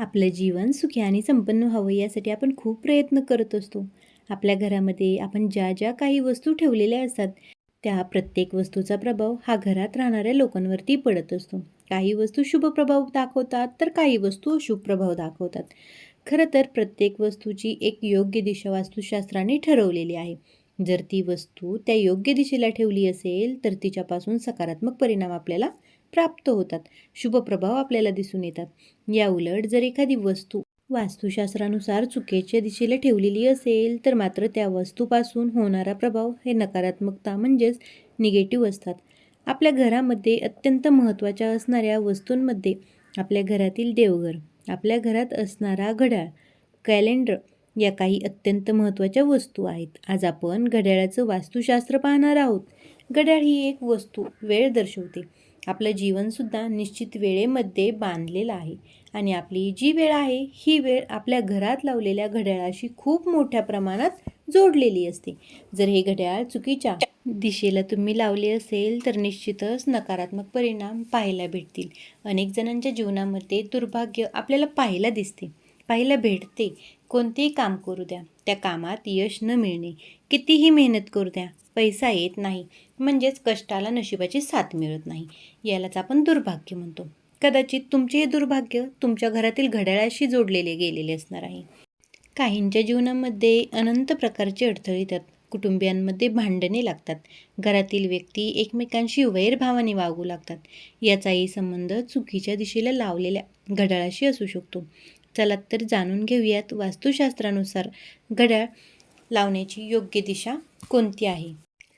आपलं जीवन सुखी आणि संपन्न व्हावं यासाठी आपण खूप प्रयत्न करत असतो. आपल्या घरामध्ये आपण ज्या ज्या काही वस्तू ठेवलेल्या असतात त्या प्रत्येक वस्तूचा प्रभाव हा घरात राहणाऱ्या लोकांवरती पडत असतो. काही वस्तू शुभ प्रभाव दाखवतात तर काही वस्तू अशुभ प्रभाव दाखवतात. खरं तर प्रत्येक वस्तूची एक योग्य दिशा वास्तुशास्त्राने ठरवलेली आहे. जर ती वस्तू त्या योग्य दिशेला ठेवली असेल तर तिच्यापासून सकारात्मक परिणाम आपल्याला प्राप्त होतात. शुभ प्रभाव आपल्याला दिसून येतात. या उलट जर एखादी वस्तू वास्तुशास्त्रानुसार चुकीच्या दिशेला ठेवलेली असेल तर मात्र त्या वस्तूपासून होणारा प्रभाव हे नकारात्मकता म्हणजेच निगेटिव्ह असतात. आपल्या घरामध्ये अत्यंत महत्त्वाच्या असणाऱ्या वस्तूंमध्ये आपल्या घरातील देवघर आपल्या घरात असणारा घड्याळ कॅलेंडर या काही अत्यंत महत्त्वाच्या वस्तू आहेत. आज आपण घड्याळाचं वास्तुशास्त्र पाहणार आहोत. घड्याळ ही एक वस्तू वेळ दर्शवते. आपलं जीवनसुद्धा निश्चित वेळेमध्ये बांधलेलं आहे. आणि आपली जी वेळ आहे ही वेळ आपल्या घरात लावलेल्या घड्याळाशी खूप मोठ्या प्रमाणात जोडलेली असते. जर हे घड्याळ चुकीच्या दिशेला तुम्ही लावले असेल तर निश्चितच नकारात्मक परिणाम पाहायला भेटतील. अनेक जणांच्या जीवनामध्ये दुर्भाग्य आपल्याला पाहायला दिसते. पाहायला भेटते. कोणतेही काम करू द्या. त्या कामात यश न मिळणे. कितीही मेहनत करू द्या. पैसा येत नाही. म्हणजेच कष्टाला नशिबाची साथ मिळत नाही. यालाच आपण दुर्भाग्य म्हणतो. कदाचित तुमचे हे दुर्भाग्य तुमच्या घरातील घड्याळाशी जोडलेले गेलेले असणार आहे. काहींच्या जीवनामध्ये अनंत प्रकारचे अडथळे येतात. कुटुंबियांमध्ये भांडणे लागतात. घरातील व्यक्ती एकमेकांशी वैरभावाने वागू लागतात. याचाही संबंध चुकीच्या दिशेला लावलेल्या घड्याळाशी असू शकतो. चला तर जाणून घेऊयात वास्तुशास्त्रानुसार घड्याळ लावण्याची योग्य दिशा कोणती आहे?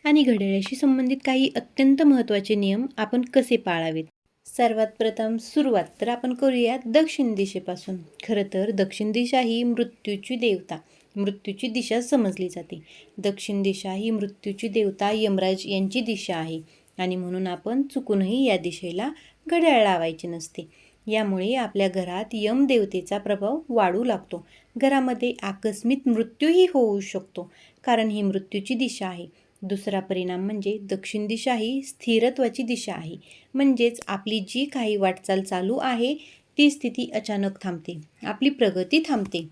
आणि घड्याळाशी संबंधित काही अत्यंत महत्त्वाचे नियम आपण कसे पाळावेत? सर्वात प्रथम सुरुवात तर आपण करूया दक्षिण दिशेपासून. खरं तर दक्षिण दिशा ही मृत्यूची देवता मृत्यूची दिशा समजली जाते. दक्षिण दिशा ही मृत्यूची देवता यमराज यांची दिशा आहे आणि म्हणून आपण चुकूनही या दिशेला घड्याळ लावायचे नसते. यामुळे आपल्या घरात यमदेवतेचा प्रभाव वाढू लागतो. घरामध्ये आकस्मिक मृत्यूही होऊ शकतो कारण ही मृत्यूची दिशा आहे. दुसरा परिणाम म्हणजे दक्षिण दिशा ही स्थिरत्वाची दिशा आहे. म्हणजेच आपली जी काही वाटचाल चालू आहे ती स्थिती अचानक थांबते. आपली प्रगती थांबते.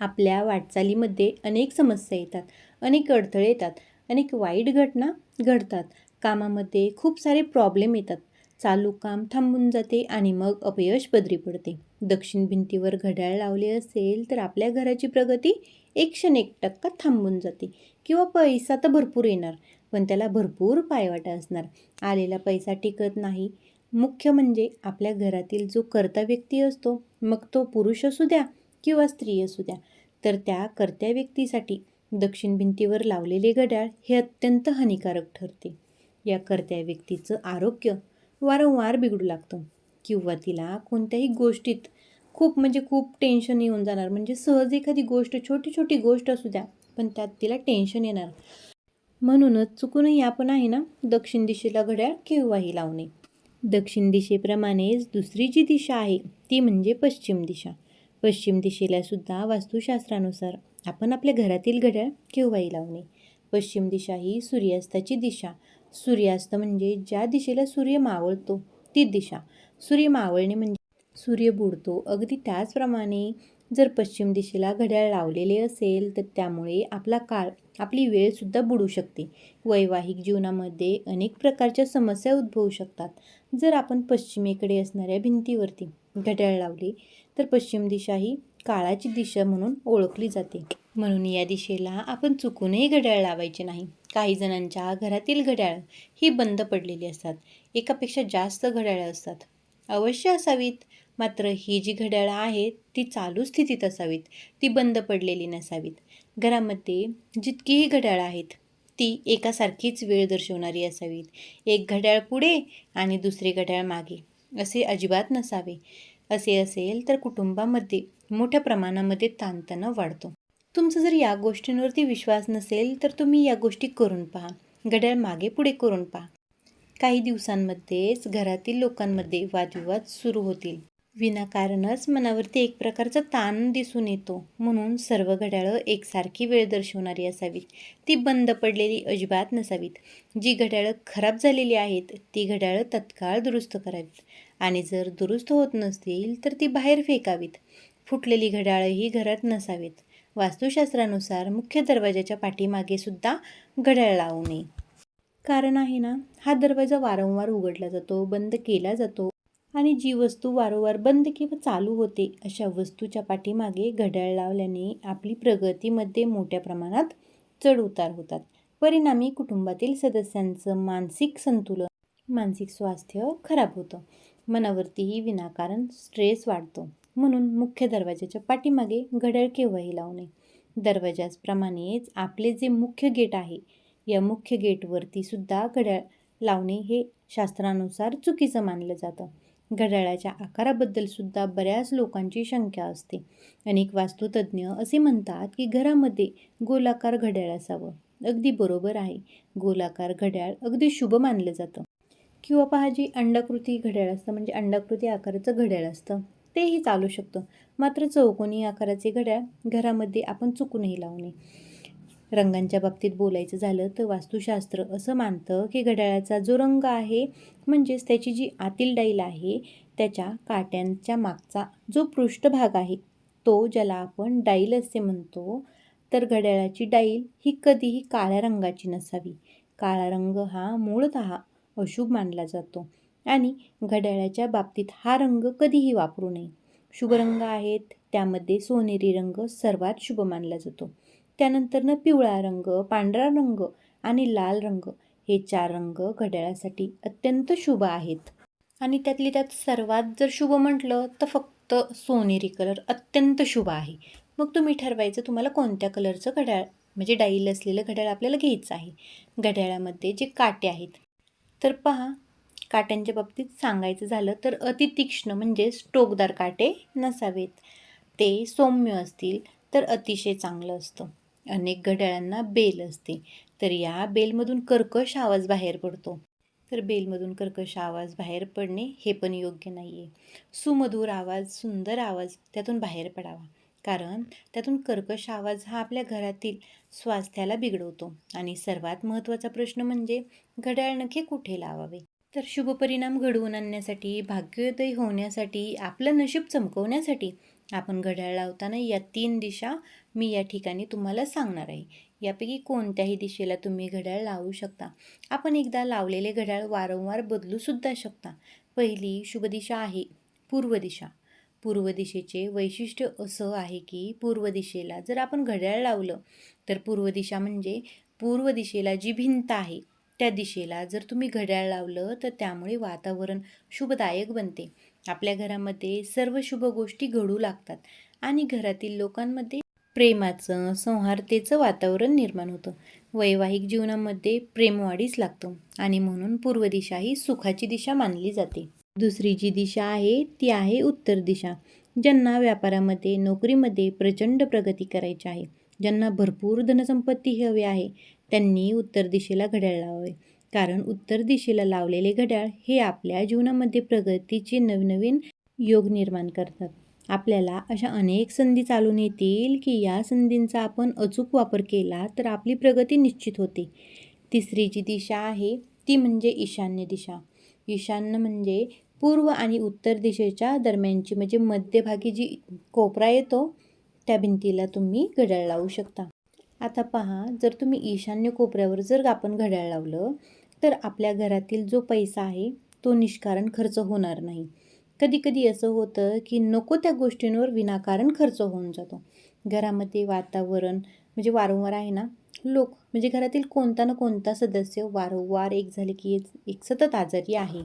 आपल्या वाटचालीमध्ये अनेक समस्या येतात अनेक अडथळे येतात अनेक वाईट घटना घडतात. कामामध्ये खूप सारे प्रॉब्लेम येतात. चालू काम थांबून जाते आणि मग अपयश पदरी पडते. दक्षिण भिंतीवर घड्याळ लावले असेल तर आपल्या घराची प्रगती एकशे एक टक्का थांबून जाते किंवा पैसा तर भरपूर येणार पण त्याला भरपूर पायवाटा असणार. आलेला पैसा टिकत नाही. मुख्य म्हणजे आपल्या घरातील जो कर्ता व्यक्ती असतो मग तो पुरुष असू द्या किंवा स्त्री असू द्या तर त्या कर्त्या व्यक्तीसाठी दक्षिण भिंतीवर लावलेले घड्याळ हे अत्यंत हानिकारक ठरते. या कर्त्या व्यक्तीचं आरोग्य वारंवार बिघडू लागतं. किंवा तिला कोणत्याही गोष्टीत खूप म्हणजे खूप टेन्शन येऊन जाणार. म्हणजे सहज एखादी गोष्ट छोटी छोटी गोष्ट असू द्या पण त्यात तिला टेन्शन येणार. म्हणूनच चुकूनही आपण आहे ना दक्षिण दिशेला घड्याळ केव्हाही लावणे दक्षिण दिशेप्रमाणेच दुसरी जी दिशा आहे ती म्हणजे पश्चिम दिशा. पश्चिम दिशेला सुद्धा वास्तुशास्त्रानुसार आपण आपल्या घरातील घड्याळ केव्हाही लावणे पश्चिम दिशा ही सूर्यास्ताची दिशा सूर्यास्त म्हणजे ज्या दिशेला सूर्य मावळतो ती दिशा. सूर्य मावळणे म्हणजे सूर्य बुडतो. अगदी त्याचप्रमाणे जर पश्चिम दिशेला घड्याळ लावलेले असेल तर त्यामुळे आपला काळ आपली वेळसुद्धा बुडू शकते. वैवाहिक जीवनामध्ये अनेक प्रकारच्या समस्या उद्भवू शकतात. जर आपण पश्चिमेकडे असणाऱ्या भिंतीवरती घड्याळ लावले तर पश्चिम दिशा ही काळाची दिशा म्हणून ओळखली जाते. म्हणून या दिशेला आपण चुकूनही घड्याळ लावायचे नाही. काही जणांच्या घरातील घड्याळ ही बंद पडलेली असतात. एकापेक्षा जास्त घड्याळं असतात. अवश्य असावीत मात्र ही जी घड्याळं आहेत ती चालू स्थितीत असावीत. ती बंद पडलेली नसावीत. घरामध्ये जितकीही घड्याळं आहेत ती एकासारखीच वेळ दर्शवणारी असावीत. एक घड्याळ पुढे आणि दुसरे घड्याळ मागे असे अजिबात नसावे. असे असेल तर कुटुंबामध्ये मोठ्या प्रमाणामध्ये ताणतणाव वाढतो. तुमचा जर या गोष्टींवरती विश्वास नसेल तर तुम्ही या गोष्टी करून पहा. घड्याळ मागे पुढे करून पहा. काही दिवसांमध्येच घरातील लोकांमध्ये वादविवाद सुरू होतील. विनाकारणच मनावरती एक प्रकारचा ताण दिसून येतो. म्हणून सर्व घड्याळं एकसारखी वेळ दर्शवणारी असावीत. ती बंद पडलेली अजिबात नसावीत. जी घड्याळं खराब झालेली आहेत ती घड्याळं तत्काळ दुरुस्त करावीत. आणि जर दुरुस्त होत नसतील तर ती बाहेर फेकावीत. फुटलेली घड्याळही घरात नसावीत. वास्तुशास्त्रानुसार मुख्य दरवाजाच्या पाठीमागे सुद्धा घड्याळ लावू नये कारण आहे ना हा दरवाजा वारंवार उघडला जातो बंद केला जातो आणि जी वस्तू वारंवार बंद किंवा चालू होते अशा वस्तूच्या पाठीमागे घड्याळ लावल्याने आपली प्रगतीमध्ये मोठ्या प्रमाणात चढउतार होतात. परिणामी कुटुंबातील सदस्यांचं मानसिक संतुलन मानसिक स्वास्थ्य खराब होतं. मनावरतीही विनाकारण स्ट्रेस वाढतो. म्हणून मुख्य दरवाजाच्या पाठीमागे घड्याळ केव्हाही लावू नये. दरवाजाप्रमाणेच आपले जे मुख्य गेट आहे या मुख्य गेटवरती सुद्धा घड्याळ लावणे हे शास्त्रानुसार चुकीचं मानलं जातं. घड्याळाच्या आकाराबद्दल सुद्धा बऱ्याच लोकांची शंका असते. अनेक वास्तुतज्ञ असे म्हणतात की घरामध्ये गोलाकार घड्याळ असावं. अगदी बरोबर आहे. गोलाकार घड्याळ अगदी शुभ मानलं जातं. किंवा पहा जी अंडाकृती घड्याळ असतं म्हणजे अंडाकृती आकाराचं घड्याळ असतं. तेही चालू शकतं. मात्र चौकोनी आकाराचे घड्याळ घरामध्ये आपण चुकूनही लावू नये. रंगांच्या बाबतीत बोलायचं झालं तर वास्तुशास्त्र असं मानतं की घड्याळाचा जो रंग आहे म्हणजेच त्याची जी आतील डाईल आहे त्याच्या काट्यांच्या मागचा जो पृष्ठभाग आहे तो ज्याला आपण डाईल असे म्हणतो तर घड्याळाची डाईल ही कधीही काळ्या रंगाची नसावी. काळा रंग हा मूळत अशुभ मानला जातो. आणि घड्याळाच्या बाबतीत हा रंग कधीही वापरू नये. शुभ रंग आहेत त्यामध्ये सोनेरी रंग सर्वात शुभ मानला जातो. त्यानंतरनं पिवळा रंग पांढरा रंग आणि लाल रंग हे चार रंग घड्याळासाठी अत्यंत शुभ आहेत. आणि त्यातली त्यात सर्वात जर शुभ म्हटलं तर फक्त सोनेरी कलर अत्यंत शुभ आहे. मग तुम्ही ठरवायचं तुम्हाला कोणत्या कलरचं घड्याळ म्हणजे डाईल असलेलं घड्याळ आपल्याला घ्यायचं आहे? घड्याळामध्ये जे काटे आहेत. तर पहा काट्यांच्या बाबतीत सांगायचं झालं तर अतितीक्ष्ण म्हणजे टोकदार काटे नसावेत. ते सौम्य असतील तर अतिशय चांगलं असतं. अनेक घड्याळांना बेल असते. तर या बेलमधून कर्कश आवाज बाहेर पडतो. तर बेलमधून कर्कश आवाज बाहेर पडणे हे पण योग्य नाही आहे सुमधूर आवाज सुंदर आवाज त्यातून बाहेर पडावा. कारण त्यातून कर्कश आवाज हा आपल्या घरातील स्वास्थ्याला बिघडवतो. आणि सर्वात महत्त्वाचा प्रश्न म्हणजे घड्याळ नखे कुठे लावावे? तर शुभ परिणाम घडवून आणण्यासाठी भाग्योदय होण्यासाठी आपलं नशीब चमकवण्यासाठी आपण घड्याळ लावताना या तीन दिशा मी या ठिकाणी तुम्हाला सांगणार आहे. यापैकी कोणत्याही दिशेला तुम्ही घड्याळ लावू शकता. आपण एकदा लावलेले घड्याळ वारंवार बदलूसुद्धा शकता. पहिली शुभ दिशा आहे पूर्व दिशा. पूर्व दिशेचे वैशिष्ट्य असं आहे की पूर्व दिशेला जर आपण घड्याळ लावलं तर पूर्व दिशा म्हणजे पूर्व दिशेला जी भिंत आहे त्या दिशेला जर तुम्ही घड्याळ लावलं तर त्यामुळे वातावरण शुभदायक बनते. आपल्या घरामध्ये सर्व शुभ गोष्टी घडू लागतात आणि घरातील लोकांमध्ये प्रेमाचं संहारतेचं वातावरण निर्माण होतं. वैवाहिक जीवनामध्ये प्रेमवाढीच लागतं आणि म्हणून पूर्व दिशा ही सुखाची दिशा मानली जाते. दुसरी जी दिशा आहे ती आहे उत्तर दिशा. ज्यांना व्यापारामध्ये नोकरीमध्ये प्रचंड प्रगती करायची आहे ज्यांना भरपूर धनसंपत्ती हवी आहे त्यांनी उत्तर दिशेला घड्याळ लावावे. कारण उत्तर दिशेला लावलेले घड्याळ हे आपल्या जीवनामध्ये प्रगतीचे नवनवीन योग निर्माण करतात. आपल्याला अशा अनेक संधी चालून येतील की या संधींचा आपण अचूक वापर केला तर आपली प्रगती निश्चित होते. तिसरी जी दिशा आहे ती म्हणजे ईशान्य दिशा. ईशान्य म्हणजे पूर्व आणि उत्तर दिशेच्या दरम्यानची म्हणजे मध्यभागी जी कोपरा येतो त्या भिंतीला तुम्ही घड्याळ लावू शकता. आता पहा जर तुम्ही ईशान्य कोपऱ्यावर जर आपण घड्याळ लावलं तर आपल्या घरातील जो पैसा आहे तो निष्कारण खर्च होणार नाही. कधी कधी असं होतं की नको त्या गोष्टींवर विनाकारण खर्च होऊन जातो. घरामध्ये वातावरण म्हणजे वारंवार आहे ना लोक म्हणजे घरातील कोणता ना कोणता सदस्य वारंवार एक झाले की एक सतत आजारी आहे.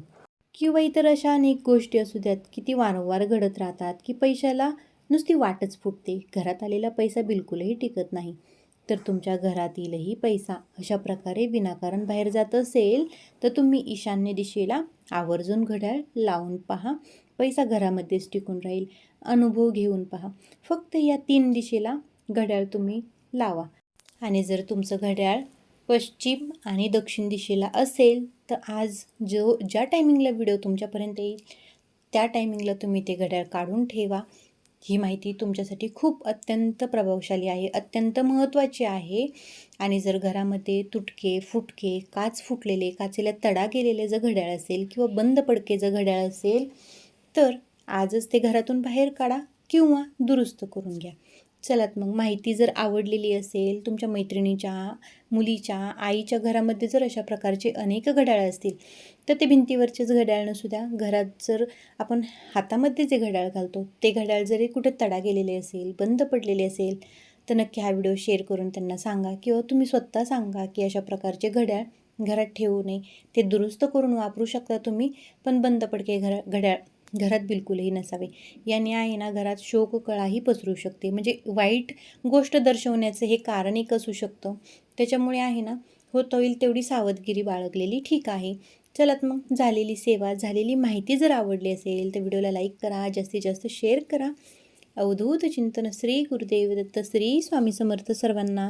किंवा इतर अशा अनेक गोष्टी असू द्यात की ती वारंवार घडत राहतात की पैशाला नुसती वाटच फुटते. घरात आलेला पैसा बिलकुलही टिकत नाही. तर तुमच्या घरातीलही पैसा अशा प्रकारे विनाकारण बाहेर जात असेल तर तुम्ही ईशान्य दिशेला आवर्जून घड्याळ लावून पहा. पैसा घरामध्येच टिकून राहील. अनुभव घेऊन पहा. फक्त या तीन दिशेला घड्याळ तुम्ही लावा. आणि जर तुमचं घड्याळ पश्चिम आणि दक्षिण दिशेला असेल तर आज जो ज्या टायमिंगला व्हिडिओ तुमच्यापर्यंत येईल त्या टायमिंगला तुम्ही ते घड्याळ काढून ठेवा. ही माहिती तुमच्यासाठी खूप अत्यंत प्रभावशाली आहे अत्यंत महत्त्वाची आहे. आणि जर घरामध्ये तुटके फुटके काच फुटलेले काचेला तडा गेलेले जर घड्याळ असेल किंवा बंद पडके जर घड्याळ असेल तर आजच ते घरातून बाहेर काढा किंवा दुरुस्त करून घ्या. चलात मग माहिती जर आवडलेली असेल तुमच्या मैत्रिणीच्या मुलीच्या आईच्या घरामध्ये जर अशा प्रकारचे अनेक घड्याळ असतील तर ते भिंतीवरचेच घड्याळ नसू द्या. घरात जर आपण हातामध्ये जे घड्याळ घालतो ते घड्याळ जरी कुठे तडा गेलेले असेल बंद पडलेले असेल तर नक्की हा व्हिडिओ शेअर करून त्यांना सांगा किंवा तुम्ही स्वतः सांगा की अशा प्रकारचे घड्याळ घरात ठेवू नये. ते दुरुस्त करून वापरू शकता तुम्ही पण बंद पडके घरा घड्याळ घरात बिलकुलही नसावे. याने आहे ना घरात शोककळाही पसरू शकते. म्हणजे वाईट गोष्ट दर्शवण्याचं हे कारण एक असू शकतं. त्याच्यामुळे आहे ना होत होईल तेवढी सावधगिरी बाळगलेली ठीक आहे. चलात मग. झालेली सेवा झालेली माहिती जर आवडली असेल तर व्हिडिओला लाईक करा जास्तीत जास्त शेअर करा. अवधूत चिंतन श्री गुरुदेव दत्त श्री स्वामी समर्थ सर्वांना.